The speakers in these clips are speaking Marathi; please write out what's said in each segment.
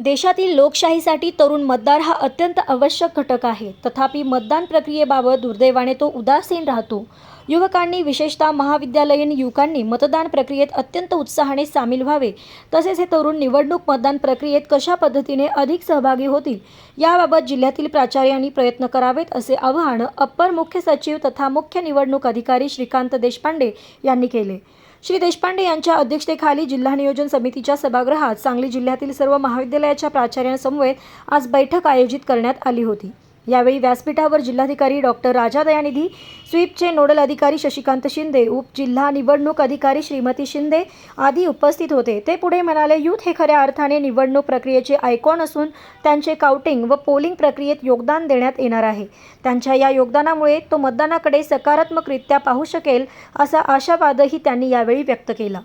देशातील लोकशाहीसाठी तरुण मतदार हा अत्यंत आवश्यक घटक आहे. तथापि मतदान प्रक्रियेबाबत दुर्दैवाने तो उदासीन राहतो. युवकांनी विशेषतः महाविद्यालयीन युवकांनी मतदान प्रक्रियेत अत्यंत उत्साहाने सामील व्हावे. तसेच हे तरुण निवडणूक मतदान प्रक्रियेत कशा पद्धतीने अधिक सहभागी होतील याबाबत जिल्ह्यातील प्राचार्यांनी प्रयत्न करावेत असे आवाहन अप्पर मुख्य सचिव तथा मुख्य निवडणूक अधिकारी श्रीकांत देशपांडे यांनी केले. श्री देशपांडे यांच्या अध्यक्षतेखाली जिल्हा नियोजन समितीच्या सभागृहात सांगली जिल्ह्यातील सर्व महाविद्यालयाच्या प्राचार्यांसमवेत आज बैठक आयोजित करण्यात आली होती. यावेळी व्यासपीठावर जिल्हाधिकारी डॉक्टर राजा दयानिधी स्वीपचे नोडल अधिकारी शशिकांत शिंदे उपजिल्हा निवडणूक अधिकारी श्रीमती शिंदे आदी उपस्थित होते. ते पुढे म्हणाले यूथ हे खऱ्या अर्थाने निवडणूक प्रक्रियेचे आयकॉन असून त्यांचे काउंटिंग व पोलिंग प्रक्रियेत योगदान देण्यात येणार आहे. त्यांच्या या योगदानामुळे तो मतदानाकडे सकारात्मकरित्या पाहू शकेल असा आशावादही त्यांनी यावेळी व्यक्त केला.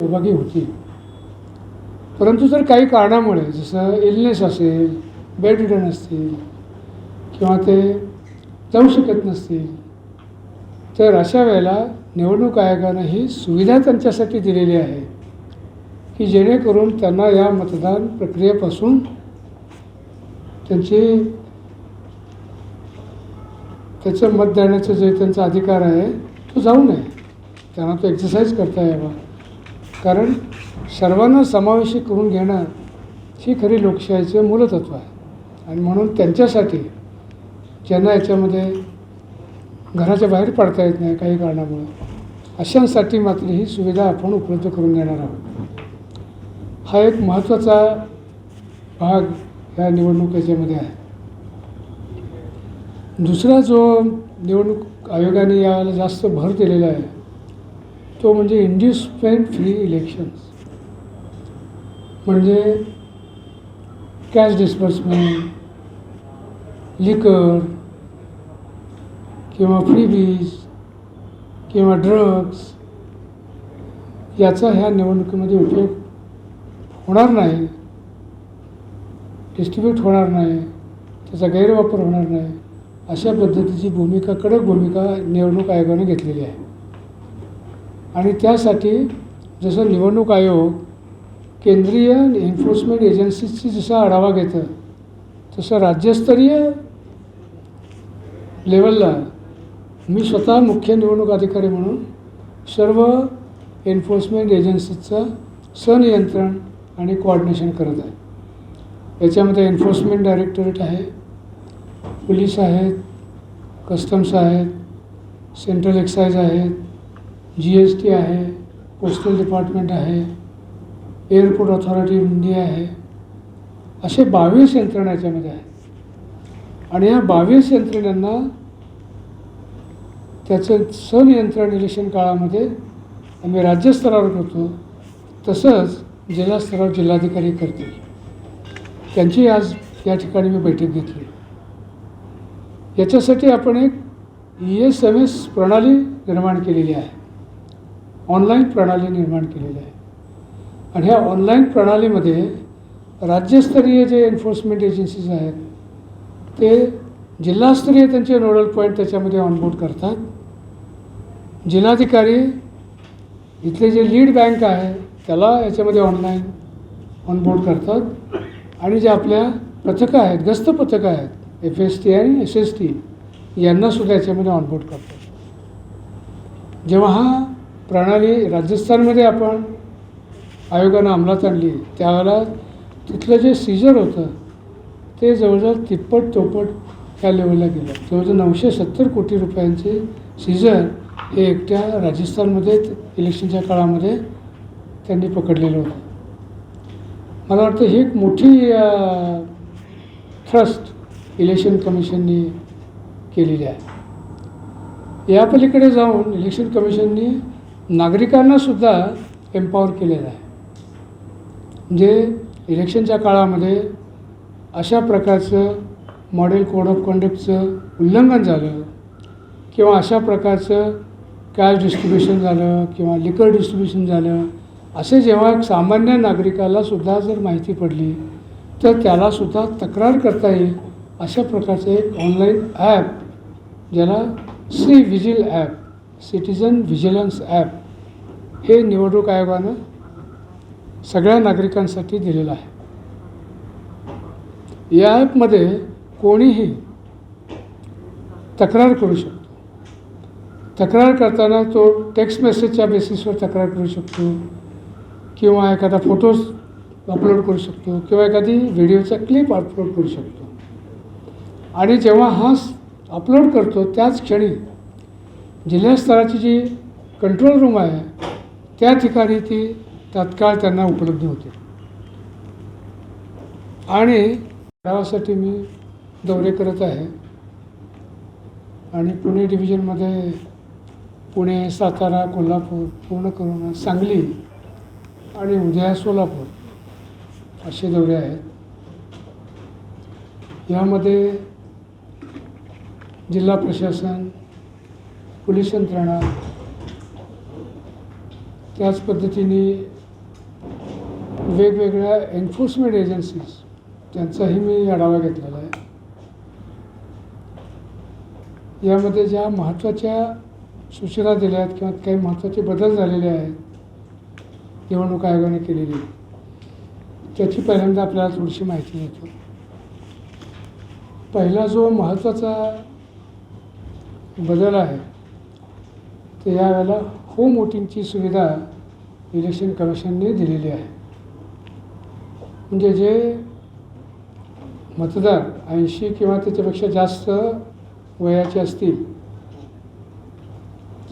होती. परंतु जर काही कारणामुळे जसं इलनेस असेल बेड असतील किंवा ते जाऊ शकत नसतील तर अशा वेळेला निवडणूक आयोगानं ही सुविधा त्यांच्यासाठी दिलेली आहे की जेणेकरून त्यांना या मतदान प्रक्रियेपासून त्यांची त्याचं मत देण्याचा जे त्यांचा अधिकार आहे तो जाऊ नये. त्यांना तो एक्सरसाइज करता यावा. कारण सर्वांना समावेशी करून घेणं ही खरी लोकशाहीचं मूलतत्व आहे. आणि म्हणून त्यांच्यासाठी ज्यांना याच्यामध्ये घराच्या बाहेर पडता येत नाही काही कारणामुळं अशांसाठी मात्र ही सुविधा आपण उपलब्ध करून देणार आहोत. हा एक महत्त्वाचा भाग ह्या निवडणूक याच्यामध्ये आहे. दुसरा जो निवडणूक आयोगाने याला जास्त भर दिलेला आहे तो म्हणजे इंड्युसमेंट फ्री इलेक्शन्स. म्हणजे कॅश डिस्बर्समेंट लिकर किंवा फ्रीबीज किंवा ड्रग्स याचा ह्या निवडणुकीमध्ये उपयोग होणार नाही. डिस्ट्रीब्यूट होणार नाही. त्याचा गैरवापर होणार नाही. अशा पद्धतीची भूमिका कडक भूमिका निवडणूक आयोगाने घेतलेली आहे. आणि त्यासाठी जसं निवडणूक आयोग केंद्रीय एन्फोर्समेंट एजन्सीची जसा आढावा घेतं तसं राज्यस्तरीय लेवलला मी स्वतः मुख्य निवडणूक अधिकारी म्हणून सर्व एन्फोर्समेंट एजन्सीचं सनियंत्रण आणि कोऑर्डिनेशन करत आहे. याच्यामध्ये एन्फोर्समेंट डायरेक्टरेट आहे पोलीस आहेत कस्टम्स आहेत सेंट्रल एक्साईज आहेत जी एस टी आहे पोस्टल डिपार्टमेंट आहे एअरपोर्ट ऑथॉरिटी ऑफ इंडिया आहे. असे बावीस यंत्रणा याच्यामध्ये आहेत. आणि या बावीस यंत्रणेंना त्याचं सनियंत्रण इलेक्शन काळामध्ये आम्ही राज्यस्तरावर करतो. तसंच जिल्हास्तरावर जिल्हाधिकारी करतील. त्यांची आज या ठिकाणी मी बैठक घेतली. याच्यासाठी आपण एक ई एस एम एस प्रणाली निर्माण केलेली आहे. ऑनलाईन प्रणाली निर्माण केलेली आहे. आणि ह्या ऑनलाईन प्रणालीमध्ये राज्यस्तरीय जे एन्फोर्समेंट एजन्सीज आहेत ते जिल्हास्तरीय त्यांचे नोडल पॉईंट त्याच्यामध्ये ऑनबोर्ड करतात. जिल्हाधिकारी इथले जे लीड बँक आहे त्याला याच्यामध्ये ऑनलाईन ऑनबोर्ड करतात. आणि जे आपल्या पथकं आहेत गस्त पथकं आहेत एफ एस टी आणि एस एस टी यांनासुद्धा याच्यामध्ये ऑनबोर्ड करतात. जेव्हा हा प्रणाली राजस्थानमध्ये आपण आयोगानं अंमलात आणली त्यावेळेला तिथलं जे सीजर होतं ते जवळजवळ तिप्पट चौपट ह्या लेवलला गेलं. जवळजवळ नऊशे सत्तर कोटी रुपयांचे सीझर हे एकट्या राजस्थानमध्ये इलेक्शनच्या काळामध्ये त्यांनी पकडलेलं होतं. मला वाटतं ही एक मोठी थ्रस्ट इलेक्शन कमिशननी केलेली आहे. या पलीकडे जाऊन इलेक्शन कमिशननी नागरिकांनासुद्धा एम्पॉवर केलेलं आहे. म्हणजे इलेक्शनच्या काळामध्ये अशा प्रकारचं मॉडेल कोड ऑफ कंडक्टचं उल्लंघन झालं किंवा अशा प्रकारचं कॅश डिस्ट्रीब्युशन झालं किंवा लिकर डिस्ट्रीब्युशन झालं असे जेव्हा एक सामान्य नागरिकाला सुद्धा जर माहिती पडली तर त्यालासुद्धा तक्रार करता येईल अशा प्रकारचं एक ऑनलाईन ॲप ज्याला C vigil app citizen vigilance app हे निवडणूक आयोगानं सगळ्या नागरिकांसाठी दिलेलं आहे. या ॲपमध्ये कोणीही तक्रार करू शकतो. तक्रार करताना तो टेक्स्ट मेसेजच्या बेसिसवर तक्रार करू शकतो. किंवा एखादा फोटोज अपलोड करू शकतो. किंवा एखादी व्हिडिओचा क्लिप अपलोड करू शकतो. आणि जेव्हा हा अपलोड करतो त्याच क्षणी जिल्हास्तराची जी कंट्रोल रूम आहे त्या ठिकाणी ती तात्काळ त्यांना उपलब्ध होते. आणि गावासाठी मी दौरे करत आहे. आणि पुणे डिव्हिजनमध्ये पुणे सातारा कोल्हापूर पूर्ण करून सांगली आणि उद्या सोलापूर असे दौरे आहेत. यामध्ये जिल्हा प्रशासन पोलीस यंत्रणा त्याच पद्धतीने वेगवेगळ्या एन्फोर्समेंट एजन्सीज त्यांचाही मी आढावा घेतलेला आहे. यामध्ये ज्या महत्त्वाच्या सूचना दिल्या आहेत किंवा काही महत्त्वाचे बदल झालेले आहेत निवडणूक आयोगाने केलेली. त्याची पहिल्यांदा आपल्याला थोडीशी माहिती देतो पहिला जो महत्त्वाचा बदल आहे ते यावेळेला होम वोटिंगची सुविधा इलेक्शन कमिशनने दिलेली आहे. म्हणजे जे मतदार ऐंशी किंवा त्याच्यापेक्षा जास्त वयाचे असतील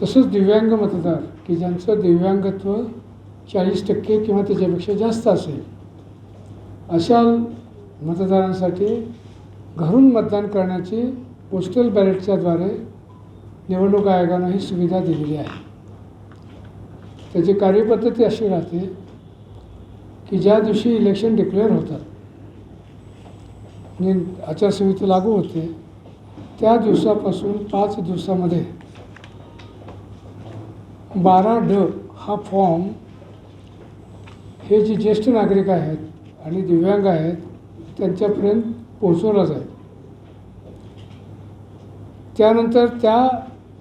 तसंच दिव्यांग मतदार की ज्यांचं दिव्यांगत्व चाळीस टक्के किंवा त्याच्यापेक्षा जास्त असेल अशा मतदारांसाठी घरून मतदान करण्याची पोस्टल बॅलेटच्याद्वारे निवडणूक आयोगानं ही सुविधा दिलेली आहे. त्याची कार्यपद्धती अशी राहते की ज्या दिवशी इलेक्शन डिक्लेअर होतात म्हणजे आचारसंहिता लागू होते त्या दिवसापासून पाच दिवसामध्ये बारा ड हा फॉर्म हे जे ज्येष्ठ नागरिक आहेत आणि दिव्यांग आहेत त्यांच्यापर्यंत पोहोचवला जाईल त्यानंतर त्या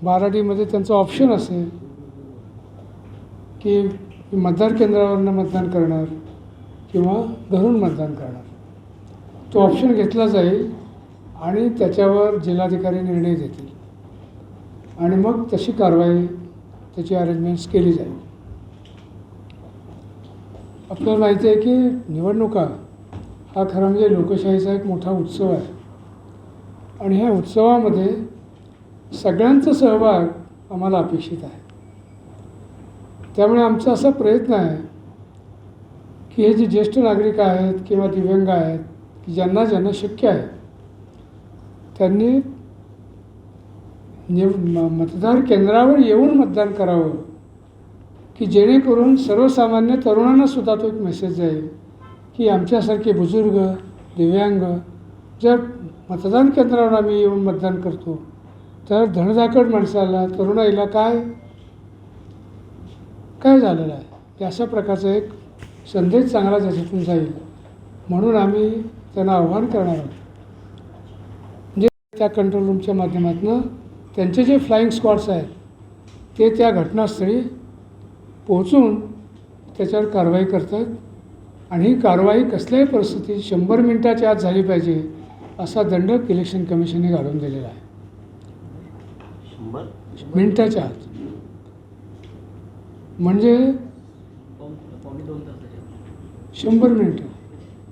बाराडीमध्ये त्यांचं ऑप्शन असेल की मतदान केंद्रावरनं मतदान करणार किंवा घरून मतदान करणार. तो ऑप्शन घेतला जाईल आणि त्याच्यावर जिल्हाधिकारी निर्णय देतील. आणि मग तशी कारवाई त्याची अरेंजमेंट्स केली जाईल. आपल्याला माहिती आहे की निवडणुका हा खरा म्हणजे लोकशाहीचा एक मोठा उत्सव आहे. आणि ह्या उत्सवामध्ये सगळ्यांचा सहभाग आम्हाला अपेक्षित आहे. त्यामुळे आमचा असा प्रयत्न आहे की हे जे ज्येष्ठ नागरिक आहेत किंवा दिव्यांग आहेत की ज्यांना ज्यांना शक्य आहे त्यांनी निव म- मतदार केंद्रावर येऊन मतदान करावं. की जेणेकरून सर्वसामान्य तरुणांनासुद्धा तो एक मेसेज जाईल की आमच्यासारखे बुजुर्ग दिव्यांग जर मतदान केंद्रावर आम्ही येऊन मतदान करतो तर धनदाकड माणसाला तरुणाईला काय काय झालेलं आहे? की अशा प्रकारचा एक संदेश चांगला त्याच्यातून जाईल. म्हणून आम्ही त्यांना आव्हान करणार आहोत. म्हणजे त्या कंट्रोल रूमच्या माध्यमातून त्यांचे जे फ्लाईंग स्क्वॉड्स आहेत ते त्या घटनास्थळी पोहोचून त्याच्यावर कारवाई करतात. आणि ही कारवाई कसल्याही परिस्थितीत शंभर मिनिटाच्या आत झाली पाहिजे असा दंडक इलेक्शन कमिशनने घालून दिलेला आहे. मिनिटाच्या आत. म्हणजे शंभर मिनटं.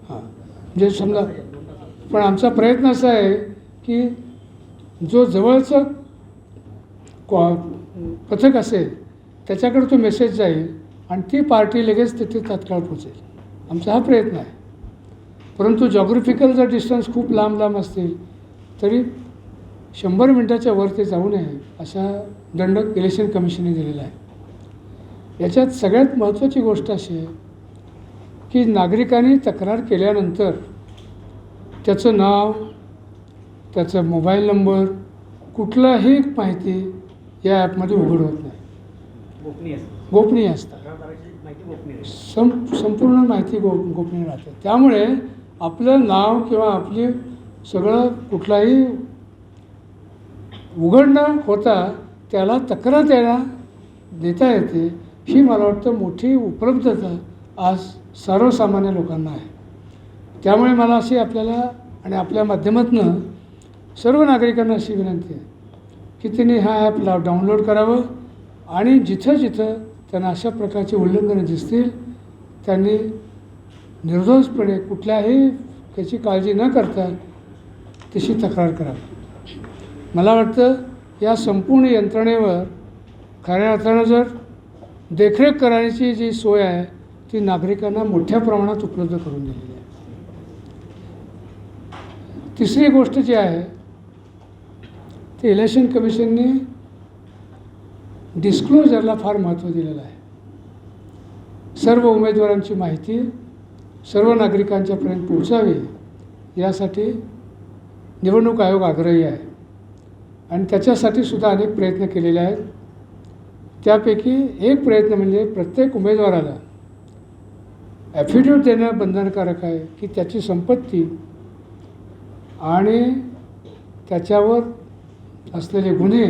हां. म्हणजे समजा पण आमचा प्रयत्न असा आहे की जो जवळचं कॉ पथक असेल त्याच्याकडे तो मेसेज जाईल आणि ती पार्टी लगेच तिथे तात्काळ पोचेल आमचा हा प्रयत्न आहे. परंतु जॉग्रफिकल जर डिस्टन्स खूप लांब लांब असतील तरी शंभर मिनटाच्या वर ते जाऊ नये अशा दंड इलेक्शन कमिशनने दिलेला आहे. याच्यात सगळ्यात महत्त्वाची गोष्ट अशी आहे की नागरिकांनी तक्रार केल्यानंतर त्याचं नाव त्याचा मोबाईल नंबर कुठलाही माहिती या ॲपमध्ये उघड होत नाही. गोपनीय असतं. गोपनीय असतात सं संपूर्ण माहिती गो गोपनीय राहते. त्यामुळे आपलं नाव किंवा आपली सगळं कुठलाही उघड न होता त्याला तक्रार द्यायला देता येते ही मला वाटतं मोठी उपलब्धता आज सर्वसामान्य लोकांना आहे. त्यामुळे मला अशी आपल्याला आणि आपल्या माध्यमातून सर्व नागरिकांना अशी विनंती आहे. की त्यांनी हा ॲप ला डाउनलोड करावं आणि जिथं जिथं त्यांना अशा प्रकारची उल्लंघनं दिसतील त्यांनी निर्दोषपणे कुठल्याही त्याची काळजी न करता तशी तक्रार करावी. मला वाटतं या संपूर्ण यंत्रणेवर खऱ्या अर्थानं जर देखरेख करण्याची जी सोय आहे ती नागरिकांना मोठ्या प्रमाणात उपलब्ध करून दिलेली आहे. तिसरी गोष्ट जी आहे ते इलेक्शन कमिशनने डिस्क्लोजरला फार महत्त्व दिलेलं आहे. सर्व उमेदवारांची माहिती सर्व नागरिकांच्यापर्यंत पोहोचावी यासाठी निवडणूक आयोग आग्रही आहे. आणि त्याच्यासाठी सुद्धा अनेक प्रयत्न केलेले आहेत. त्यापैकी एक प्रयत्न म्हणजे प्रत्येक उमेदवाराला ॲफिडेविट देणं बंधनकारक आहे की त्याची संपत्ती आणि त्याच्यावर असलेले गुन्हे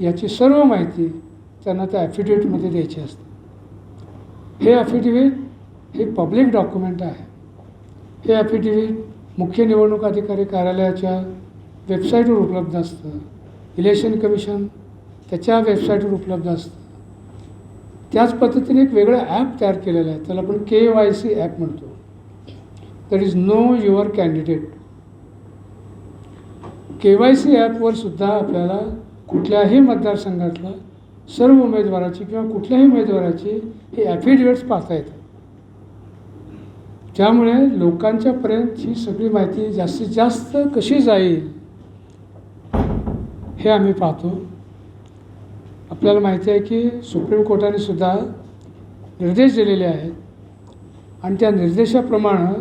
याची सर्व माहिती त्यांना त्या ॲफिडेविटमध्ये द्यायची असते. हे ॲफिडेविट हे पब्लिक डॉक्युमेंट आहे. हे ॲफिडेविट मुख्य निवडणूक अधिकारी कार्यालयाच्या वेबसाईटवर उपलब्ध असतं. इलेक्शन कमिशन त्याच्या वेबसाईटवर उपलब्ध असतं. त्याच पद्धतीने एक वेगळं ॲप तयार केलेलं आहे. त्याला आपण के वाय सी ॲप म्हणतो. That is know your candidate K Y C ॲपवर सुद्धा आपल्याला कुठल्याही मतदारसंघातला सर्व उमेदवाराची किंवा कुठल्याही उमेदवाराची हे ॲफिडेविट्स पाहता येतात. त्यामुळे लोकांच्यापर्यंत ही सगळी माहिती जास्तीत जास्त कशी जाईल हे आम्ही पाहतो. आपल्याला माहिती आहे की सुप्रीम कोर्टाने सुद्धा निर्देश दिलेले आहेत. आणि त्या निर्देशाप्रमाणे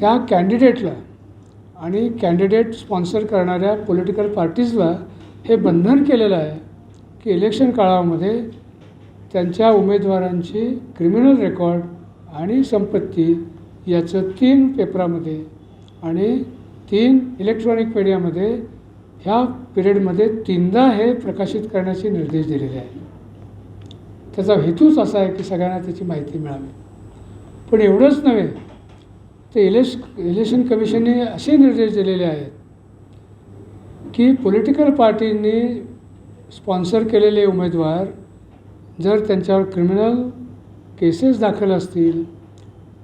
त्या कॅन्डिडेटला आणि कॅन्डिडेट स्पॉन्सर करणाऱ्या पॉलिटिकल पार्टीजला हे बंधन केलेलं आहे की इलेक्शन काळामध्ये त्यांच्या उमेदवारांची क्रिमिनल रेकॉर्ड आणि संपत्ती याचं तीन पेपरामध्ये आणि तीन इलेक्ट्रॉनिक मीडियामध्ये ह्या पिरियडमध्ये तीनदा हे प्रकाशित करण्याचे निर्देश दिलेले आहेत. त्याचा हेतूच असा आहे की सगळ्यांना त्याची माहिती मिळावी. पण एवढंच नव्हे ते इलेश इलेक्शन कमिशनने असे निर्देश दिलेले आहेत की पॉलिटिकल पार्टींनी स्पॉन्सर केलेले उमेदवार जर त्यांच्यावर क्रिमिनल केसेस दाखल असतील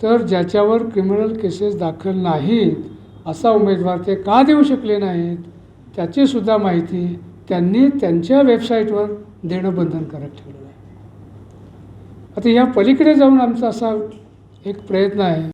तर ज्याच्यावर क्रिमिनल केसेस दाखल नाहीत असा उमेदवार ते का देऊ शकले नाहीत त्याचीसुद्धा माहिती त्यांनी त्यांच्या वेबसाईटवर देणं बंधनकारक ठेवलेलं आहे. आता या पलीकडे जाऊन आमचा असा एक प्रयत्न आहे.